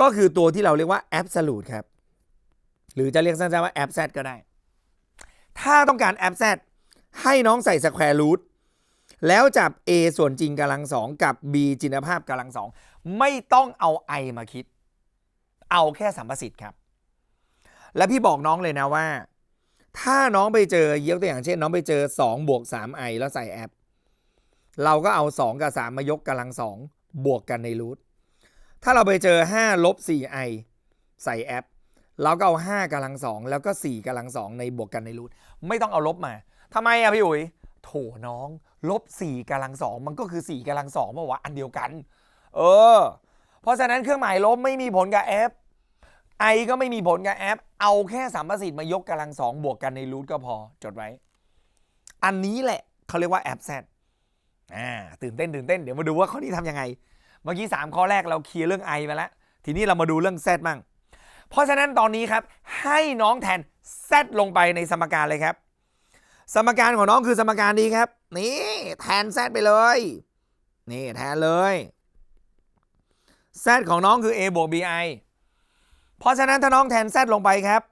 ก็คือตัวที่เราเรียกว่า absolute ครับ หรือจะเรียกสั้นๆว่า a b z ก็ได้ ถ้าต้องการ a b z ให้น้องใส่ square root แล้วจับ a ส่วนจริงกำลังสองกับ b จินภาพกำลังสองไม่ต้องเอา i มาคิด เอาแค่สัมประสิทธิ์ครับ และพี่บอกน้องเลยนะว่า ถ้าน้องไปเจอยกตัวอย่างเช่น น้องไปเจอ2บวก 3i แล้วใส่แอป เราก็เอา 2 กับ 3 มายกกำลังสองบวกกันในรูท ถ้าเราไปเจอ 5 ลบ 4i ใส่แอปเราก็เอา 5กำลังสองแล้วก็ 4กำลังสองในบวกกันในรูทไม่ต้องเอาลบมาทำไมอะพี่อุ๋ยโถน้อง ลบ 4กำลังสองมันก็คือ 4กำลังสองมาวะอันเดียวกัน เออ เพราะฉะนั้นเครื่องหมายลบไม่มีผลกับแอปไอก็ไม่มีผลกับแอป เอาแค่สัมประสิทธิ์มายกกำลังสองบวกกันในรูทก็พอจดไว้ อันนี้แหละเขาเรียกว่าแอปแซดอ่าตื่นเต้นตื่นเต้นเดี๋ยวมาดูว่าข้อนี้ทำยังไง เมื่อกี้ 3 ข้อแรกเราเคลียร์เรื่อง i มาแล้ว ทีนี้เรามาดูเรื่อง z บ้างเพราะฉะนั้นตอนนี้ครับ ให้น้องแทน z ลงไปในสมการเลยครับ สมการของน้องคือสมการนี้ครับ นี่ แทน z ไปเลย นี่แทนเลย z ของน้องคือ a บวก bi เพราะฉะนั้นถ้าน้องแทน z ลงไปครับ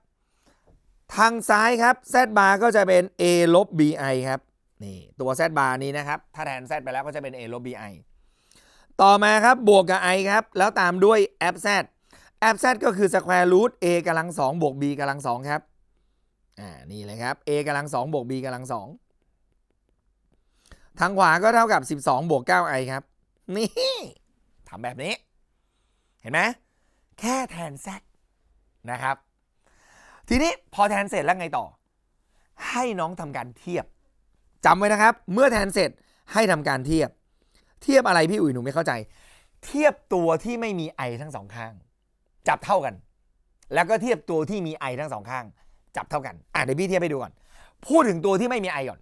ทางซ้ายครับ z bar ก็จะเป็น a ลบ bi ครับ นี่ตัว z bar นี้นะครับ ถ้าแทน z ไปแล้วก็จะเป็น a ลบ bi ต่อมาครับบวกกับ i ครับ แล้วตามด้วย f z f z ก็คือ square root a กำลังสองบวก b กำลังสองครับ อ่า นี่เลยครับ a กำลังสองบวก b กำลังสองทางขวาก็เท่ากับ 12บวก 9i ครับ นี่ทำแบบนี้ เห็นไหม แค่แทน z นะครับ ทีนี้พอแทนเสร็จแล้วไงต่อ ให้น้องทำการเทียบจำไว้นะครับ เมื่อแทนเสร็จให้ทำการเทียบ เทียบอะไรพี่อุ๋ยหนูไม่เข้าใจ เทียบตัวที่ไม่มีไอทั้งสองข้าง จับเท่ากัน แล้วก็เทียบตัวที่มีไอทั้งสองข้าง จับเท่ากันอะเดี๋ยวพี่เทียบให้ดูก่อน พูดถึงตัวที่ไม่มีไอก่อน